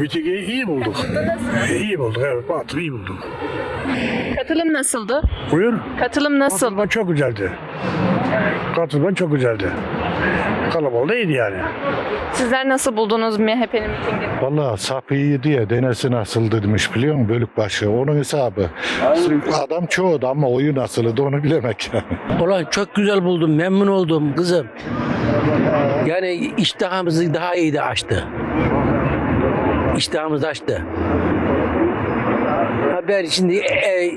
Mitingi iyi bulduk. İyi bulduk evet Batıl iyi bulduk. Katılım nasıldı? Buyur. Katılım nasıl? Katılma çok güzeldi. Katılma çok güzeldi. Kalabalık iyiydi yani. Sizler nasıl buldunuz MHP'nin mitingini? Valla sapı iyi diye denesi nasıldı demiş biliyor musun bölük başı onun hesabı. Adam çoğu ama oyu nasıldı onu bilemek yani. Ulan çok güzel buldum, memnun oldum kızım. Yani iştahımızı daha iyi de açtı. İştahımızı açtı. Haber şimdi e, e,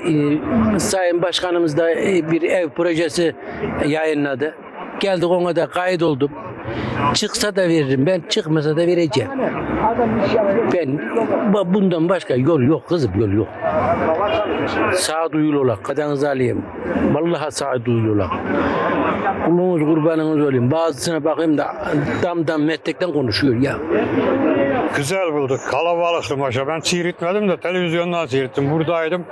Sayın Başkanımız da e, bir ev projesi yayınladı. Geldik ona da kayıt oldum. Çıksa da veririm ben, çıkmasa da vereceğim. Ben bu- bundan başka yol yok kızım, yol yok. Sağduyulu olak, kadınızı alayım. Vallahi sağduyulu olak. Kulunuz kurbanınız olayım. Bazısına bakayım da dam dam meslekten konuşuyor ya. Güzel bulduk. Kalabalıktı maşa. Ben seyretmedim de televizyondan seyrettim. Buradaydım.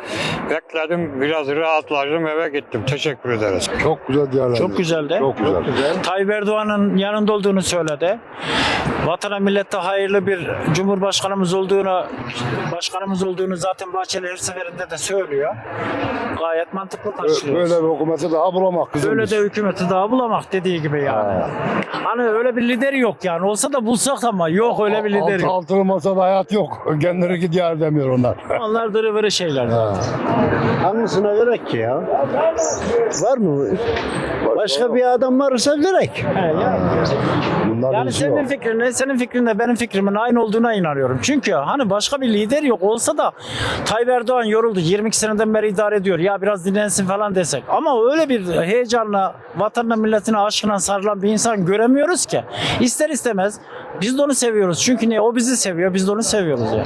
Bekledim. Biraz rahatladım. Eve gittim. Teşekkür ederiz. Çok güzel diyorlar. Çok güzeldi. Çok güzel. Tayyip Erdoğan'ın yanında olduğunu söyledi. Vatana millete hayırlı bir cumhurbaşkanımız olduğunu, başkanımız olduğunu zaten Bahçeli her seferinde de söylüyor. Gayet mantıklı karşılıyoruz. Böyle bir hükümeti daha bulamak kızım. Öyle biz. de hükümeti daha bulamak dediği gibi yani. Hani öyle bir lider yok yani. Olsa da bulsak ama yok öyle bir lider yok. Altılı masada hayat yok. Kendileri gidiyor demiyor onlar. Onlar dırıvırı şeyler. Hangisine gerek ki ya? Var mı? Başka bir adam varsa gerek. He, yani. Bunlar Yani işi yok. senin fikrinle, senin fikrinle benim fikrimin aynı olduğuna inanıyorum. Çünkü hani başka bir lider yok olsa da Tayyip Erdoğan yoruldu. 22 seneden beri idare ediyor. Ya biraz dinlensin falan desek. Ama öyle bir heyecanla vatanına milletine aşkına sarılan bir insan göremiyoruz ki. İster istemez biz de onu seviyoruz. Çünkü ne? O bizi seviyor. Biz de onu seviyoruz ya.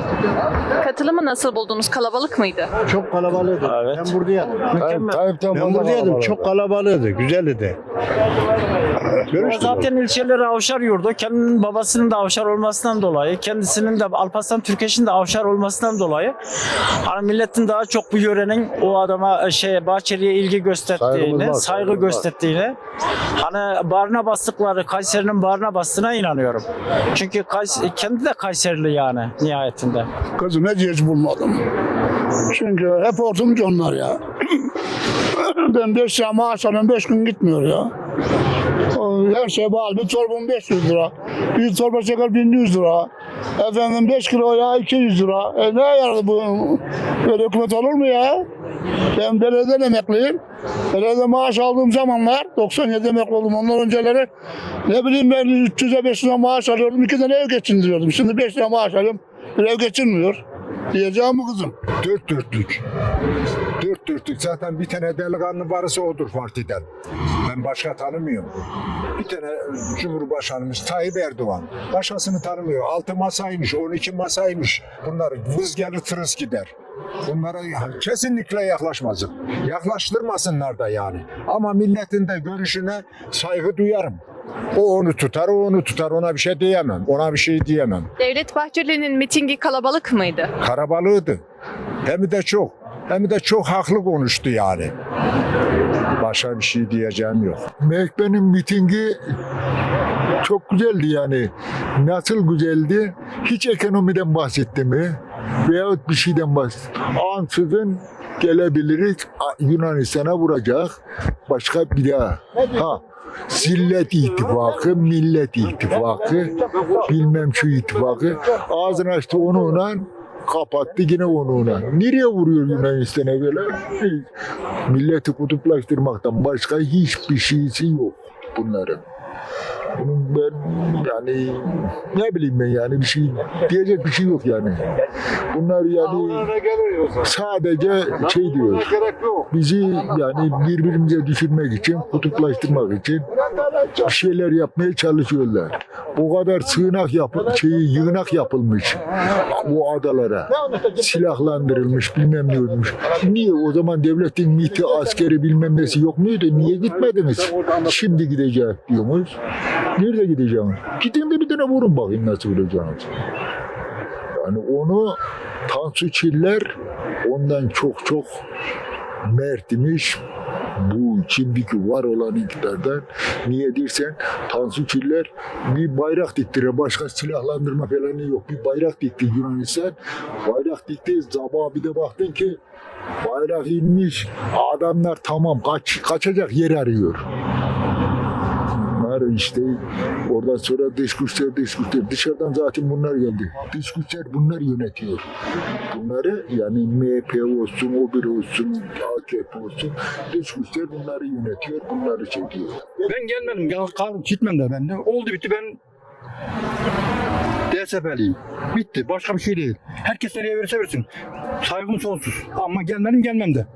Katılımı nasıl buldunuz? Kalabalık mıydı? Çok kalabalıydı. Evet. Ben buradaydım. Mükemmel. Tayyip'ten Ben buradaydım. Çok kalabalıydı. Güzeldi. Görüştük. Zaten ilçeleri avşar yurdu. Kendinin babasının da avşar olmasından dolayı, kendisinin de Alparslan Türkeş'in de avşar olmasından dolayı hani milletin daha çok bu yörenin o adama şey Bahçeli'ye ilgi gösterdiğini, saygı var. gösterdiğini hani bağrına bastıkları Kayseri'nin bağrına bastığına inanıyorum. Çünkü Kays- kendi de Kayserili yani nihayetinde. Kızım hiç bulmadım. Çünkü hep ortumcu onlar ya. ben 5 lira maaş alıyorum 5 gün gitmiyor ya. Her şey bağlı. Bir torbam 500 lira. Bir torba şeker 1100 lira. Efendim 5 kilo ya 200 lira. E ne yaradı bu? Böyle hükümet olur mu ya? Ben belediyeden emekliyim. Belediye maaş aldığım zamanlar 97 emekli oldum ondan önceleri ne bileyim ben 300'e 500'e maaş alıyordum. iki tane ev geçindiriyordum. Şimdi 5 lira maaş alıyorum. Bir ev geçinmiyor. Diyeceğim mi kızım? Dört dörtlük. Dört dörtlük. Zaten bir tane delikanlı varsa odur partiden. Ben başka tanımıyorum. Bir tane Cumhurbaşkanımız Tayyip Erdoğan. Başkasını tanımıyor. Altı masaymış, 12 masaymış. Bunlar vız gelir tırıs gider. Bunlara kesinlikle yaklaşmasın. Yaklaştırmasınlar da yani. Ama milletin de görüşüne saygı duyarım. O onu tutar, o onu tutar. Ona bir şey diyemem. Ona bir şey diyemem. Devlet Bahçeli'nin mitingi kalabalık mıydı? karabalığıydı. Hem de çok. Hem de çok haklı konuştu yani. Başka bir şey diyeceğim yok. Mehbe'nin mitingi çok güzeldi yani. Nasıl güzeldi? Hiç ekonomiden bahsetti mi? Veyahut bir şeyden bahsetti. Ansızın gelebiliriz Yunanistan'a vuracak. Başka bir daha. Ha. Zillet ittifakı, millet ittifakı, bilmem şu ittifakı. Ağzını açtı onunla, kapattı yine onunla. Nereye vuruyor Yunanistan'a böyle? Milleti kutuplaştırmaktan başka hiçbir şeysi yok bunların. Bunun ben yani ne bileyim ben yani bir şey diyecek bir şey yok yani. Bunlar yani sadece şey diyor. Bizi yani birbirimize düşürmek için, kutuplaştırmak için bir şeyler yapmaya çalışıyorlar. O kadar sığınak yap şeyi yığınak yapılmış bu adalara. Silahlandırılmış bilmem ne olmuş. Niye o zaman devletin MİT'i askeri bilmem nesi yok muydu? Niye gitmediniz? Şimdi gideceğiz diyormuş. Nerede gideceğim? Gidin de bir tane vurun bakayım nasıl vuracağınız. Yani onu Tansu Çiller ondan çok çok mert imiş, bu şimdiki var olan iktidardan niye dersen Tansu Çiller bir bayrak diktire başka silahlandırma falan yok. Bir bayrak dikti Yunanistan. Bayrak dikti. Sabah bir de baktın ki bayrak inmiş. Adamlar tamam kaç, kaçacak yer arıyor. Bunlar işte oradan sonra dış güçler dışarıdan zaten bunlar geldi. Güçler bunlar yönetiyor. Bunları yani MHP olsun, o bir olsun, AKP olsun güçler bunları yönetiyor, bunları çekiyor. Ben gelmedim. Kal, kal, gitmem de ben. Oldu bitti ben DSP'liyim. Bitti. Başka bir şey değil. Herkes nereye verirse versin. Saygım sonsuz. Ama gelmedim gelmem de.